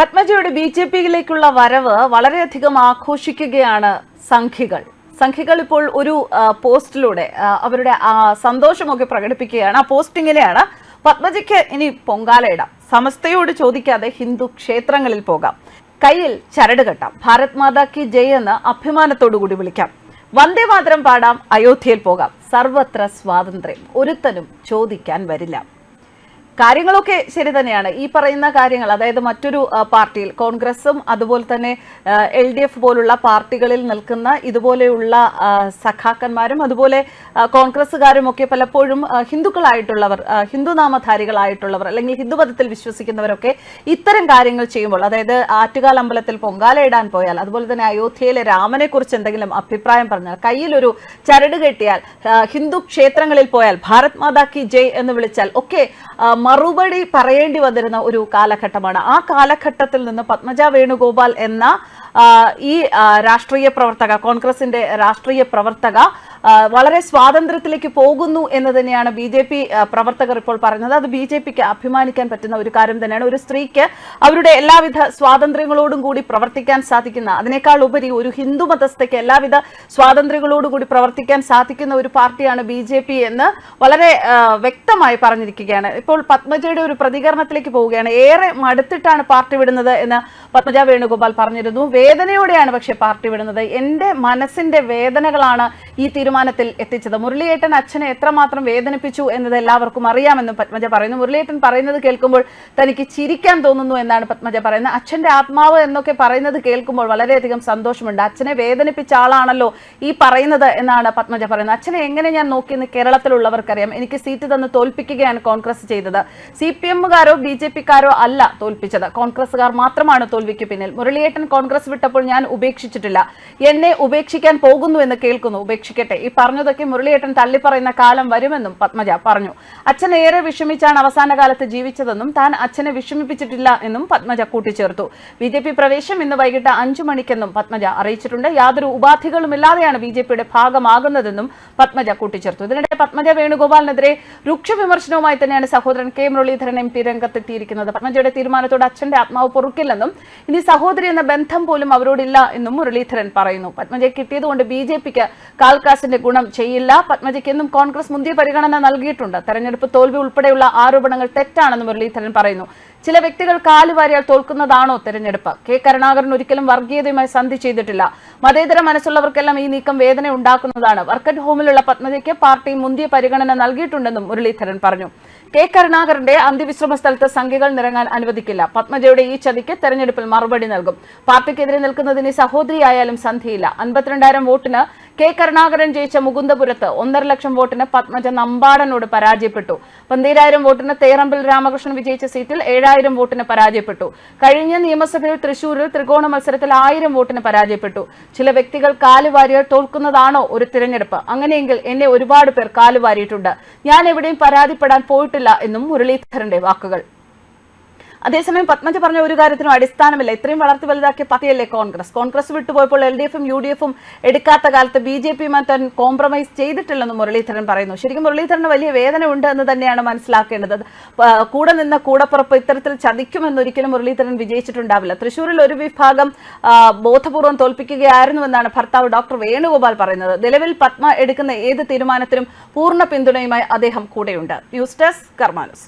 പത്മജയുടെ B J പിയിലേക്കുള്ള വരവ് വളരെയധികം ആഘോഷിക്കുകയാണ് സംഘികൾ. സംഘികൾ ഇപ്പോൾ ഒരു പോസ്റ്റിലൂടെ അവരുടെ ആ സന്തോഷമൊക്കെ പ്രകടിപ്പിക്കുകയാണ്. ആ പോസ്റ്റ് ഇങ്ങനെയാണ് പത്മജയ്ക്ക് ഇനി പൊങ്കാലയിടാം. സമസ്തയോട് ചോദിക്കാതെ ഹിന്ദു ക്ഷേത്രങ്ങളിൽ പോകാം. കയ്യിൽ ചരട് കെട്ടാം. ഭാരത് മാതാ കി ജയ് എന്ന് അഭിമാനത്തോടു കൂടി വിളിക്കാം. വന്ദേ മാതരം പാടാം. അയോധ്യയിൽ പോകാം. സർവത്ര സ്വാതന്ത്ര്യം. ഒരുത്തനും ചോദിക്കാൻ വരില്ല. കാര്യങ്ങളൊക്കെ ശരി തന്നെയാണ്. ഈ പറയുന്ന കാര്യങ്ങൾ അതായത് മറ്റൊരു പാർട്ടിയിൽ കോൺഗ്രസും അതുപോലെ തന്നെ എൽ ഡി എഫ് പോലുള്ള പാർട്ടികളിൽ നിൽക്കുന്ന ഇതുപോലെയുള്ള സഖാക്കന്മാരും അതുപോലെ കോൺഗ്രസ്സുകാരും ഒക്കെ പലപ്പോഴും ഹിന്ദുക്കളായിട്ടുള്ളവർ ഹിന്ദുനാമധാരികളായിട്ടുള്ളവർ അല്ലെങ്കിൽ ഹിന്ദുമതത്തിൽ വിശ്വസിക്കുന്നവരൊക്കെ ഇത്തരം കാര്യങ്ങൾ ചെയ്യുമ്പോൾ അതായത് ആറ്റുകാൽ അമ്പലത്തിൽ പൊങ്കാല ഇടാൻ പോയാൽ അതുപോലെ തന്നെ അയോധ്യയിലെ രാമനെ കുറിച്ച് എന്തെങ്കിലും അഭിപ്രായം പറഞ്ഞാൽ കയ്യിലൊരു ചരട് കെട്ടിയാൽ ഹിന്ദു ക്ഷേത്രങ്ങളിൽ പോയാൽ ഭാരത് മാതാ കി ജയ് എന്ന് വിളിച്ചാൽ ഒക്കെ മറുപടി പറയേണ്ടി വന്നിരുന്ന ഒരു കാലഘട്ടമാണ്. ആ കാലഘട്ടത്തിൽ നിന്ന് പത്മജ വേണുഗോപാൽ എന്ന ഈ രാഷ്ട്രീയ പ്രവർത്തക കോൺഗ്രസിന്റെ രാഷ്ട്രീയ പ്രവർത്തക വളരെ സ്വാതന്ത്ര്യത്തിലേക്ക് പോകുന്നു എന്ന് തന്നെയാണ് ബി ജെ പി പ്രവർത്തകർ ഇപ്പോൾ പറഞ്ഞത്. അത് ബി ജെ പിക്ക് അഭിമാനിക്കാൻ പറ്റുന്ന ഒരു കാര്യം തന്നെയാണ്. ഒരു സ്ത്രീക്ക് അവരുടെ എല്ലാവിധ സ്വാതന്ത്ര്യങ്ങളോടും കൂടി പ്രവർത്തിക്കാൻ സാധിക്കുന്ന അതിനേക്കാൾ ഉപരി ഒരു ഹിന്ദു മതസ്ഥയ്ക്ക് എല്ലാവിധ സ്വാതന്ത്ര്യങ്ങളോടും കൂടി പ്രവർത്തിക്കാൻ സാധിക്കുന്ന ഒരു പാർട്ടിയാണ് ബി ജെ പി എന്ന് വളരെ വ്യക്തമായി പറഞ്ഞിരിക്കുകയാണ്. ഇപ്പോൾ പത്മജയുടെ ഒരു പ്രതികരണത്തിലേക്ക് പോവുകയാണ്. ഏറെ മടുത്തിട്ടാണ് പാർട്ടി വിടുന്നത് എന്ന് പത്മജ വേണുഗോപാൽ പറഞ്ഞിരുന്നു. വേദനയോടെയാണ് പക്ഷേ പാർട്ടി വിടുന്നത്. എന്റെ മനസ്സിന്റെ വേദനകളാണ് ഈ തീരുമാനത്തിൽ എത്തിച്ചത്. മുരളിയേട്ടൻ അച്ഛനെ എത്രമാത്രം വേദനിപ്പിച്ചു എന്നത് എല്ലാവർക്കും അറിയാമെന്നും പത്മജ പറയുന്നു. മുരളിയേട്ടൻ പറയുന്നത് കേൾക്കുമ്പോൾ തനിക്ക് ചിരിക്കാൻ തോന്നുന്നു എന്നാണ് പത്മജ പറയുന്നത്. അച്ഛന്റെ ആത്മാവ് എന്നൊക്കെ പറയുന്നത് കേൾക്കുമ്പോൾ വളരെയധികം സന്തോഷമുണ്ട്. അച്ഛനെ വേദനിപ്പിച്ച ആളാണല്ലോ ഈ പറയുന്നത് എന്നാണ് പത്മജ പറയുന്നത്. അച്ഛനെ എങ്ങനെ ഞാൻ നോക്കിയെന്ന് കേരളത്തിലുള്ളവർക്കറിയാം. എനിക്ക് സീറ്റ് തന്ന് തോൽപ്പിക്കുകയാണ് കോൺഗ്രസ് ചെയ്തത്. സി പി എമ്മുകാരോ ബി ജെ പിക്കാരോ അല്ല തോൽപ്പിച്ചത്. കോൺഗ്രസുകാർ മാത്രമാണ് തോൽവിക്ക് പിന്നിൽ. മുരളിയേട്ടൻ കോൺഗ്രസ് വിട്ടപ്പോൾ ഞാൻ ഉപേക്ഷിച്ചിട്ടില്ല. എന്നെ ഉപേക്ഷിക്കാൻ പോകുന്നു എന്ന് കേൾക്കുന്നു. ഉപേക്ഷിക്കട്ടെ. ഈ പറഞ്ഞതൊക്കെ മുരളിയേട്ടൻ തള്ളിപ്പറയുന്ന കാലം വരുമെന്നും പത്മജ പറഞ്ഞു. അച്ഛൻ ഏറെ വിഷമിച്ചാണ് അവസാന കാലത്ത് ജീവിച്ചതെന്നും താൻ അച്ഛനെ വിഷമിപ്പിച്ചിട്ടില്ല എന്നും പത്മജ കൂട്ടിച്ചേർത്തു. ബി ജെ പി പ്രവേശം ഇന്ന് വൈകിട്ട് അഞ്ചു മണിക്കെന്നും പത്മജ അറിയിച്ചിട്ടുണ്ട്. യാതൊരു ഉപാധികളുമില്ലാതെയാണ് ബി ജെ പിയുടെ ഭാഗമാകുന്നതെന്നും പത്മജ കൂട്ടിച്ചേർത്തു. ഇതിനിടെ പത്മജ വേണുഗോപാലിനെതിരെ രൂക്ഷ വിമർശനവുമായി തന്നെയാണ് സഹോദരൻ കെ മുരളീധരൻ എം പി രംഗത്തെത്തിയിരിക്കുന്നത് പത്മജയുടെ തീരുമാനത്തോട് അച്ഛന്റെ ആത്മാവ് പൊറുക്കില്ലെന്നും ഇനി സഹോദരി എന്ന ബന്ധം പോലും അവരോടില്ല എന്നും മുരളീധരൻ പറയുന്നു. പത്മജയെ കിട്ടിയതുകൊണ്ട് ബി ജെ പിക്ക് കാൽക്കാസിന്റെ ഗുണം ചെയ്യില്ല. പത്മജിക്കെന്നും കോൺഗ്രസ് മുന്തിയ പരിഗണന നൽകിയിട്ടുണ്ട്. തെരഞ്ഞെടുപ്പ് തോൽവി ഉൾപ്പെടെയുള്ള ആരോപണങ്ങൾ തെറ്റാണെന്ന് മുരളീധരൻ പറയുന്നു. ചില വ്യക്തികൾ കാലുവാരിയാൽ തോൽക്കുന്നതാണോ തെരഞ്ഞെടുപ്പ്? കെ കരുണാകരൻ ഒരിക്കലും വർഗീയതയുമായി സന്ധി ചെയ്തിട്ടില്ല. മതേതര മനസ്സുള്ളവർക്കെല്ലാം ഈ നീക്കം വേദന ഉണ്ടാക്കുന്നതാണ്. വർക്കറ്റ് ഹോമിലുള്ള പത്മജയ്ക്ക് പാർട്ടി മുന്തിയ പരിഗണന നൽകിയിട്ടുണ്ടെന്നും മുരളീധരൻ പറഞ്ഞു. കെ കരുണാകരന്റെ അന്ത്യവിശ്രമ സ്ഥലത്ത് സംഖ്യകൾ നിറങ്ങാൻ അനുവദിക്കില്ല. പത്മജയുടെ ഈ ചതിക്ക് തെരഞ്ഞെടുപ്പിൽ മറുപടി നൽകും. പാർട്ടിക്കെതിരെ നിൽക്കുന്നതിന് സഹോദരിയായാലും സന്ധിയില്ല. അൻപത്തിരണ്ടായിരം വോട്ടിന് കെ കരുണാകരൻ ജയിച്ച മുകുന്ദപുരത്ത് ഒന്നര ലക്ഷം വോട്ടിന് പത്മജ നമ്പാടനോട് പരാജയപ്പെട്ടു. പന്തീരായിരം വോട്ടിന് തേറമ്പിൽ രാമകൃഷ്ണൻ വിജയിച്ച സീറ്റിൽ ഏഴായിരം വോട്ടിന് പരാജയപ്പെട്ടു. കഴിഞ്ഞ നിയമസഭയിൽ തൃശൂരിൽ ത്രികോണ മത്സരത്തിൽ ആയിരം വോട്ടിന് പരാജയപ്പെട്ടു. ചില വ്യക്തികൾ കാലുവാരിയാൽ തോൽക്കുന്നതാണോ ഒരു തിരഞ്ഞെടുപ്പ്? അങ്ങനെയെങ്കിൽ എന്നെ ഒരുപാട് പേർ കാലുവാരിയിട്ടുണ്ട്. ഞാൻ എവിടെയും പരാതിപ്പെടാൻ പോയിട്ടില്ല എന്നും മുരളീധരന്റെ വാക്കുകൾ. അതേസമയം പത്മജ പറഞ്ഞ ഒരു കാര്യത്തിനും അടിസ്ഥാനമില്ല. ഇത്രയും വളർത്തി വലുതാക്കിയ പാർട്ടിയല്ലേ കോൺഗ്രസ്? കോൺഗ്രസ് വിട്ടുപോയപ്പോൾ എൽ ഡി എഫും യു ഡി എഫും എടുക്കാത്ത കാലത്ത് ബി ജെ പിയുമായി താൻ കോംപ്രമൈസ് ചെയ്തിട്ടില്ലെന്ന് മുരളീധരൻ പറയുന്നു. ശരിക്കും മുരളീധരന് വലിയ വേദന ഉണ്ട് എന്ന് തന്നെയാണ് മനസ്സിലാക്കേണ്ടത്. കൂടെ നിന്ന കൂടപ്പുറപ്പ് ഇത്തരത്തിൽ ചതിക്കുമെന്നൊരിക്കലും മുരളീധരൻ വിജയിച്ചിട്ടുണ്ടാവില്ല. തൃശൂരിൽ ഒരു വിഭാഗം ബോധപൂർവം തോൽപ്പിക്കുകയായിരുന്നുവെന്നാണ് ഭർത്താവ് ഡോക്ടർ വേണുഗോപാൽ പറയുന്നത്. നിലവിൽ പത്മ എടുക്കുന്ന ഏത് തീരുമാനത്തിനും പൂർണ പിന്തുണയുമായി അദ്ദേഹം കൂടെയുണ്ട്. News desk കർമാനസ്.